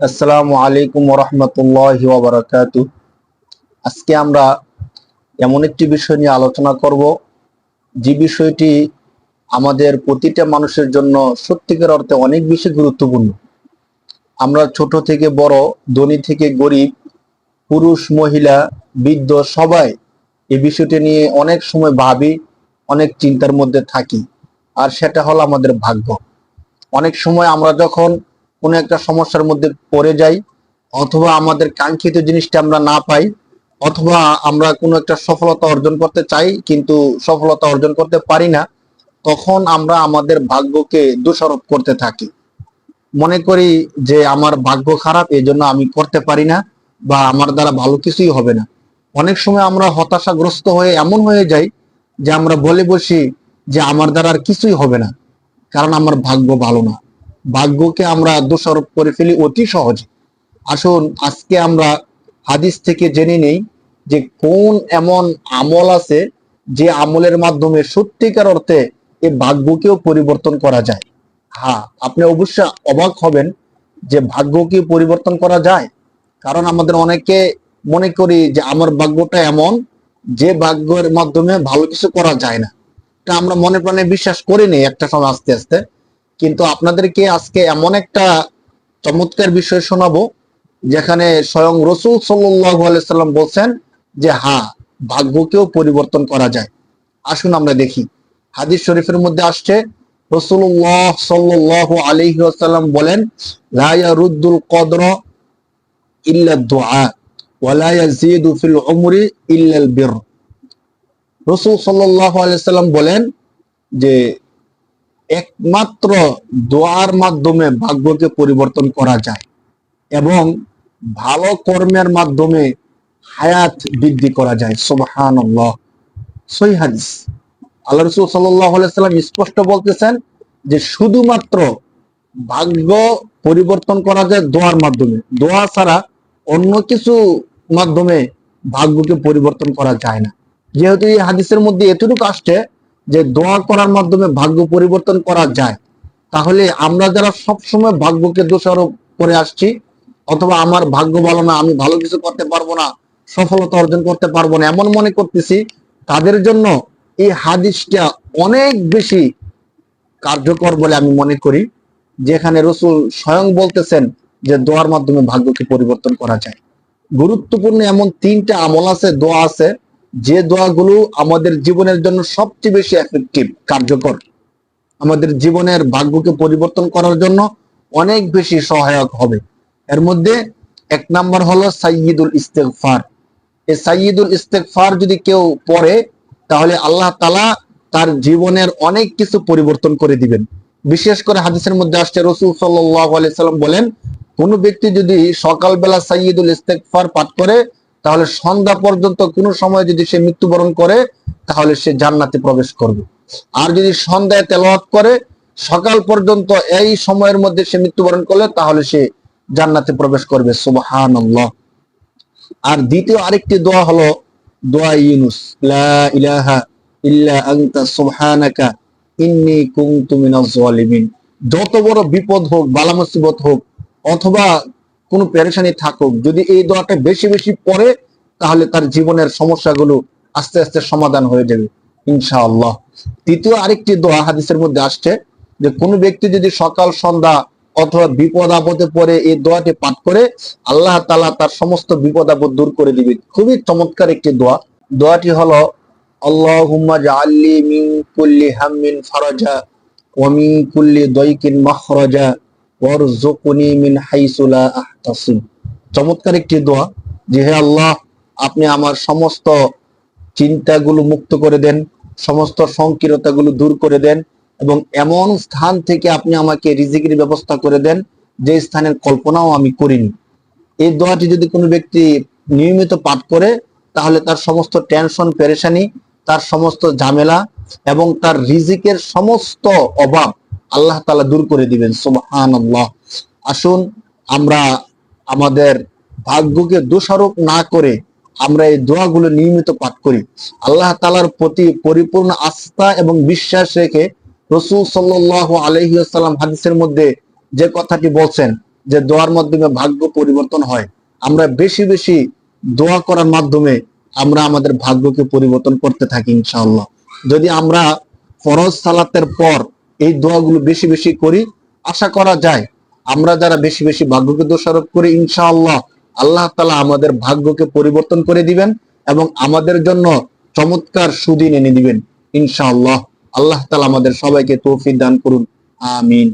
আসসালামু আলাইকুম রহমতুল্লাহ ওবরাকাত। আজকে আমরা এমন একটি বিষয় নিয়ে আলোচনা করব। যে বিষয়টি আমাদের প্রতিটা মানুষের জন্য সত্যিকার অর্থে অনেক বেশি গুরুত্বপূর্ণ। আমরা ছোট থেকে বড়, ধনী থেকে গরিব, পুরুষ, মহিলা, বৃদ্ধ সবাই এই বিষয়টি নিয়ে অনেক সময় ভাবি, অনেক চিন্তার মধ্যে থাকি। আর সেটা হলো আমাদের ভাগ্য। অনেক সময় আমরা যখন কোনো একটা সমস্যার মধ্যে পড়ে যাই, অথবা আমাদের কাঙ্ক্ষিত জিনিসটা আমরা না পাই, অথবা আমরা কোনো একটা সফলতা অর্জন করতে চাই, কিন্তু সফলতা অর্জন করতে পারি না, তখন আমরা আমাদের ভাগ্যকে দোষারোপ করতে থাকি। মনে করি যে আমার ভাগ্য খারাপ এই জন্য আমি করতে পারি না, বা আমার দ্বারা ভালো কিছুই হবে না। অনেক সময় আমরা হতাশাগ্রস্ত হয়ে এমন হয়ে যাই যে আমরা বলে বসি যে আমার দ্বারা আর কিছুই হবে না, কারণ আমার ভাগ্য ভালো না। ভাগ্যকে আমরা দোষারোপ করে ফেলি অতি সহজে। আসুন, আজকে আমরা হাদিস থেকে জেনে নেই যে কোন এমন আমল আছে যে আমলের মাধ্যমে সত্যিকার অর্থে এই ভাগ্যকেও পরিবর্তন করা যায়। হ্যাঁ আপনি অবশ্যই অবাক হবেন যে ভাগ্যকে পরিবর্তন করা যায়। কারণ আমাদের অনেকে মনে করি যে আমার ভাগ্যটা এমন যে ভাগ্যের মাধ্যমে ভালো কিছু করা যায় না। আমরা মনে প্রাণে বিশ্বাস করি নেই একটা সময় আস্তে আস্তে। কিন্তু আপনাদেরকে আজকে এমন একটা চমৎকার বিষয় শোনাবো, যেখানে স্বয়ং রসুল সাল্লাম বলছেন যে হ্যাঁ ভাগ্যকেও পরিবর্তন করা যায়। আসুন আমরা দেখি। হাদিস শরীফের মধ্যে আসছে রসুল্লাহ সাল্লাহ আলহি আসাল্লাম বলেন লায়া কদর ইল্লা দোয়া ওয়ালা ইয়াজিদু ফিল উমরি ইল্লাল বির রসুল সাল্লাহ আলাইসাল্লাম বলেন যে একমাত্র দোয়ার মাধ্যমে ভাগ্যকে পরিবর্তন করা যায় এবং ভালো কর্মের মাধ্যমে হায়াত বৃদ্ধি করা যায়। সোবাহান আল্লাহ রসুল সাল্লাম স্পষ্ট বলতেছেন যে শুধুমাত্র ভাগ্য পরিবর্তন করা যায় দোয়ার মাধ্যমে। দোয়া ছাড়া অন্য কিছু মাধ্যমে ভাগ্যকে পরিবর্তন করা যায় না। যেহেতু এই হাদিসের মধ্যে এতটুকু আসছে যে দোয়া করার মাধ্যমে ভাগ্য পরিবর্তন করা যায়, তাহলে আমরা যারা সবসময় ভাগ্যকে দোষারোপ করে আসছি, অথবা আমার ভাগ্য ভালো না, আমি ভালো কিছু করতে পারব না, সফলতা অর্জন করতে পারব না, এমন মনে করতেছি, তাদের জন্য এই হাদিসটা অনেক বেশি কার্যকর বলে আমি মনে করি, যেখানে রসুল স্বয়ং বলতেছেন যে দোয়ার মাধ্যমে ভাগ্যকে পরিবর্তন করা যায়। গুরুত্বপূর্ণ এমন তিনটা আমল আছে, দোয়া আছে যে দোয়াগুলো আমাদের জীবনের জন্য সবচেয়ে বেশি এফেক্টিভ কার্যকর, আমাদের জীবনের ভাগ্যকে পরিবর্তন করার জন্য অনেক বেশি সহায়ক হবে। এর মধ্যে এক নাম্বার হলো সাইয়দুল ইস্তেকফার এই সাইয়দুল ইস্তেকফার যদি কেউ পড়ে, তাহলে আল্লাহ তালা তার জীবনের অনেক কিছু পরিবর্তন করে দিবেন। বিশেষ করে হাদিসের মধ্যে আসছে, রসুল সাল্লাম বলেন, কোন ব্যক্তি যদি সকালবেলা সাইয়দুল ইস্তেকফার পাঠ করে তাহলে সন্ধ্যা পর্যন্ত কোনো সময় যদি সে মৃত্যুবরণ করে, তাহলে সে জান্নাতে প্রবেশ করবে। আর যদি সন্ধ্যায় তেলাওয়াত করে, সকাল পর্যন্ত এই সময়ের মধ্যে সে মৃত্যুবরণ করলে, তাহলে সে জান্নাতে প্রবেশ করবে। সুবহান আর দ্বিতীয় আরেকটি দোয়া হলো, দোয়া ইউনুস, লা ইলাহা ইল্লা আনতা সুবহানাকা ইন্নী কুনতু মিনাজ জালিমিন যত বড় বিপদ হোক, বালা মুসিবত হোক, অথবা কোনো পেরেশানি থাকুক, যদি এই দোয়াটা বেশি বেশি পড়ে, তাহলে তার জীবনের সমস্যাগুলো আস্তে আস্তে সমাধান হয়ে যাবে, ইনশাআল্লাহ। তৃতীয় আরেকটি দোয়া হাদিসের মধ্যে আসছে যে, কোনো ব্যক্তি যদি সকাল, সন্ধ্যা অথবা বিপদ আপদে পড়ে এই দোয়াটি পাঠ করে, আল্লাহ তালা তার সমস্ত বিপদ আপদ দূর করে দিবে। খুবই চমৎকার একটি দোয়া। দোয়াটি হলো, আল্লাহুম্মা জাআল্লি মিন কুল্লি হাম্মিন ফারাজা মিন চমৎকার একটি দোয়া যে হে আল্লাহ, আপনি আমার সমস্ত চিন্তাগুলো মুক্ত করে দেন, সমস্ত সংকীর্ণতাগুলো দূর করে দেন এবং এমন স্থান থেকে আপনি আমাকে রিজিকের ব্যবস্থা করে দেন যে স্থানের কল্পনাও আমি করিনি। এই দোয়াটি যদি কোনো ব্যক্তি নিয়মিত পাঠ করে, তাহলে তার সমস্ত টেনশন, পেরেশানি, তার সমস্ত ঝামেলা এবং তার রিজিকের সমস্ত অভাব আল্লাহ তালা দূর করে দিবেন সুবহান আসুন, আমরা আমাদের ভাগ্যকে দোষারোপ না করে আমরা এই দোয়াগুলো নিয়মিত পাঠ করি। আল্লাহ তালার প্রতি পরিপূর্ণ আস্থা এবং বিশ্বাস রেখে রসুল সাল্লাহ আলহিউসাল্লাম হাদিসের মধ্যে যে কথাটি বলছেন, যে দোয়ার মাধ্যমে ভাগ্য পরিবর্তন হয়, আমরা বেশি বেশি দোয়া করার মাধ্যমে আমরা আমাদের ভাগ্যকে পরিবর্তন করতে থাকি ইনশাআল্লাহ। যদি আমরা ফরজ সালাতের পর এই দোয়াগুলো বেশি বেশি করি, আশা করা যায় আমরা যারা বেশি বেশি ভাগ্যকে দোষারোপ করি, ইনশাআল্লাহ আল্লাহ তালা আমাদের ভাগ্যকে পরিবর্তন করে দিবেন এবং আমাদের জন্য চমৎকার সুদিন এনে দিবেন, ইনশাআল্লাহ আল্লাহ তালা আমাদের সবাইকে তৌফিক দান করুন, আমিন।